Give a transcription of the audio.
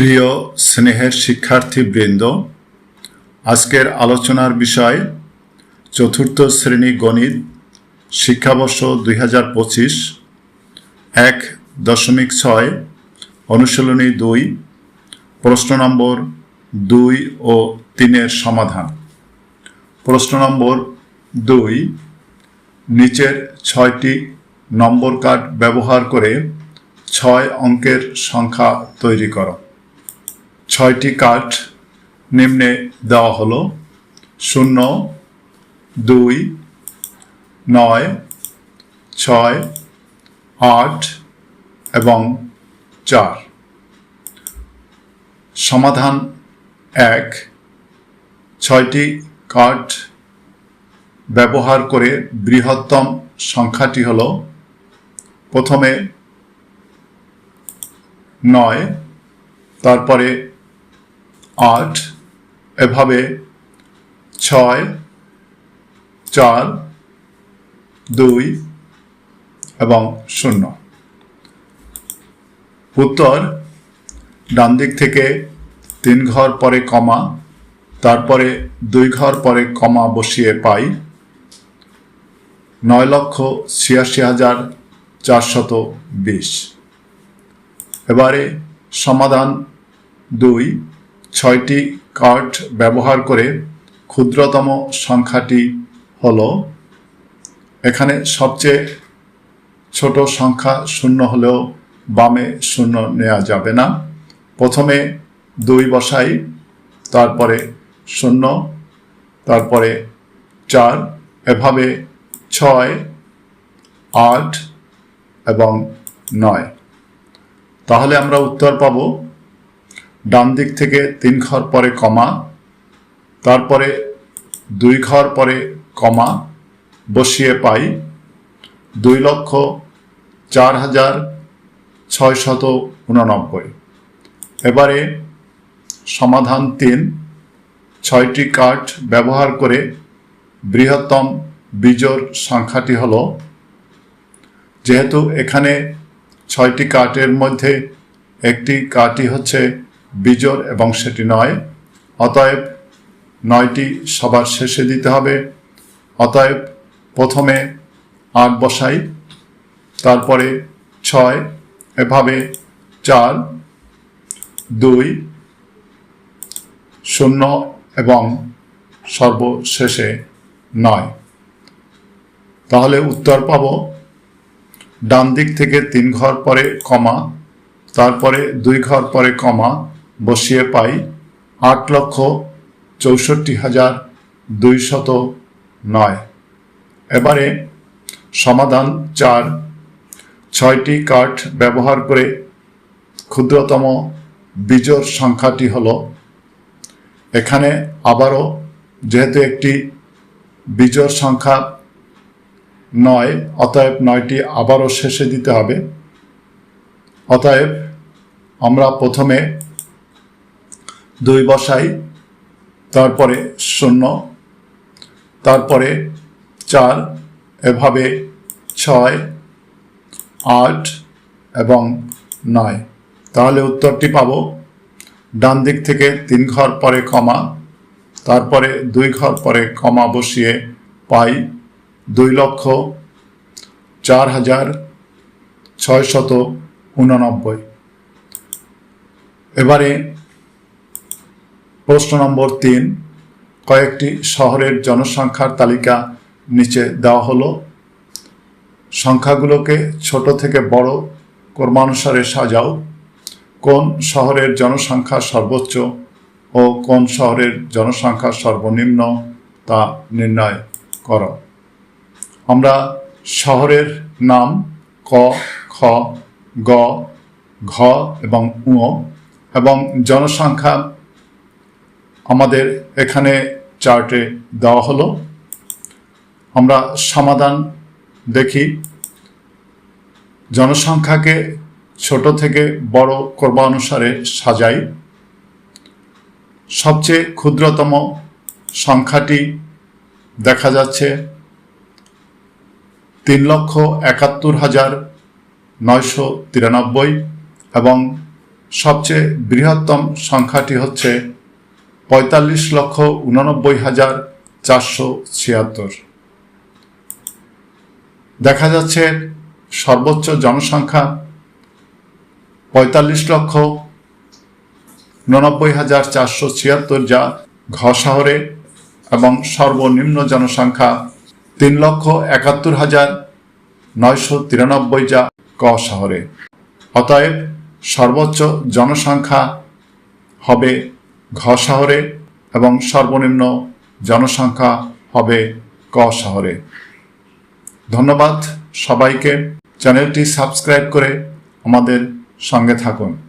প্রিয় স্নেহের শিক্ষার্থীবৃন্দ, আজকের আলোচনার বিষয় চতুর্থ শ্রেণি গণিত, শিক্ষাবর্ষ দুই হাজার পঁচিশ, এক দশমিক ছয়, অনুশীলনী দুই, প্রশ্ন নম্বর দুই ও তিনের সমাধান। প্রশ্ন নম্বর দুই, নিচের ছয়টি নম্বর কার্ড ব্যবহার করে ছয় অঙ্কের সংখ্যা তৈরি করো। ছয়টি কার্ড নিম্নে দেওয়া হলো। শূন্য, দুই, নয়, ছয়, আট এবং চার। সমাধান এক, ছয়টি কার্ড ব্যবহার করে বৃহত্তম সংখ্যাটি হল, প্রথমে নয়, তারপরে আট, এভাবে ছয়, চার, দুই এবং শূন্য। উত্তর, ডান দিক থেকে তিন ঘর পরে কমা, তারপরে দুই ঘর পরে কমা বসিয়ে পাই। নয় লক্ষ ছিয়াশি হাজার চারশত বিশ। এবারে সমাধান দুই ছয়টি কার্ড ব্যবহার করে ক্ষুদ্রতম সংখ্যাটি হল, এখানে সবচেয়ে ছোট সংখ্যা শূন্য হলেও বামে শূন্য নেওয়া যাবে না। প্রথমে দুই বসাই, তারপরে শূন্য, তারপরে চার, এভাবে ছয়, আট এবং নয়। তাহলে আমরা উত্তর পাব ডান দিক থেকে তিন ঘর পরে কমা, তারপরে দুই ঘর পরে কমা বসিয়ে পাই। দুই লক্ষ চার হাজার ছয়শত উননব্বই। এবারে সমাধান তিন, ছয়টি কার্ড ব্যবহার করে বৃহত্তম বিজোর সংখ্যাটি হল। যেহেতু এখানে ছয়টি কার্ডের মধ্যে একটি কার্ডই হচ্ছে বিজোড় এবং সেটি নয়। অতএব নয়টি সবার শেষে দিতে হবে। অতএব প্রথমে আট বসাই, তারপরে ছয়, এভাবে চার, দুই, শূন্য এবং সর্বশেষে নয়। তাহলে উত্তর পাব, ডান দিক থেকে তিন ঘর পরে কমা, তারপরে দুই ঘর পরে কমা বসিয়ে পাই আট লক্ষ চৌষট্টি হাজার দুইশত নয়। এবারে সমাধান চার। ছয়টি কার্ড ব্যবহার করে ক্ষুদ্রতম বিজোর সংখ্যাটি হল। এখানে আবারও যেহেতু একটি বিজোর সংখ্যা নয়, অতএব নয়টি আবারও শেষে দিতে হবে। অতএব আমরা প্রথমে দুই বসাই, তারপরে শূন্য, তারপরে চার, এভাবে ছয়, আট এবং নয়। তাহলে উত্তরটি পাব, ডান দিক থেকে তিন ঘর পরে কমা, তারপরে দুই ঘর পরে কমা বসিয়ে পাই দুই লক্ষ চার হাজার ছয়শত উননব্বই। এবারে প্রশ্ন নম্বর তিন, কয়েকটি শহরের জনসংখ্যার তালিকা নিচে দেওয়া হলো। সংখ্যাগুলোকে ছোট থেকে বড় কর্মানুসারে সাজাও। কোন শহরের জনসংখ্যা সর্বোচ্চ ও কোন শহরের জনসংখ্যা সর্বনিম্ন তা নির্ণয় করো। আমরা শহরের নাম ক, খ, গ, ঘ এবং উ এবং জনসংখ্যা আমাদের এখানে চার্টে দেওয়া হলো। আমরা সমাধান দেখি। জনসংখ্যাকে ছোট থেকে বড় করবানুসারে সাজাই। সবচেয়ে ক্ষুদ্রতম সংখ্যাটি দেখা যাচ্ছে তিন লক্ষ একাত্তর হাজার নয়শো তিরানব্বই এবং সবচেয়ে বৃহত্তম সংখ্যাটি হচ্ছে পঁয়তাল্লিশ লক্ষ উননব্বই হাজার চারশো ছিয়াত্তর। দেখা যাচ্ছে সর্বোচ্চ জনসংখ্যা পঁয়তাল্লিশ লক্ষ উননব্বই হাজার চারশো ছিয়াত্তর, যা ঘ শহরে এবং সর্বনিম্ন জনসংখ্যা তিন লক্ষ একাত্তর হাজার নয়শো তিরানব্বই, যা ক শহরে। অতএব সর্বোচ্চ জনসংখ্যা হবে ঘ শহরে এবং সর্বনিম্ন জনসংখ্যা হবে ক শহরে ধন্যবাদ সবাইকে। চ্যানেলটি সাবস্ক্রাইব করে আমাদের সঙ্গে থাকুন।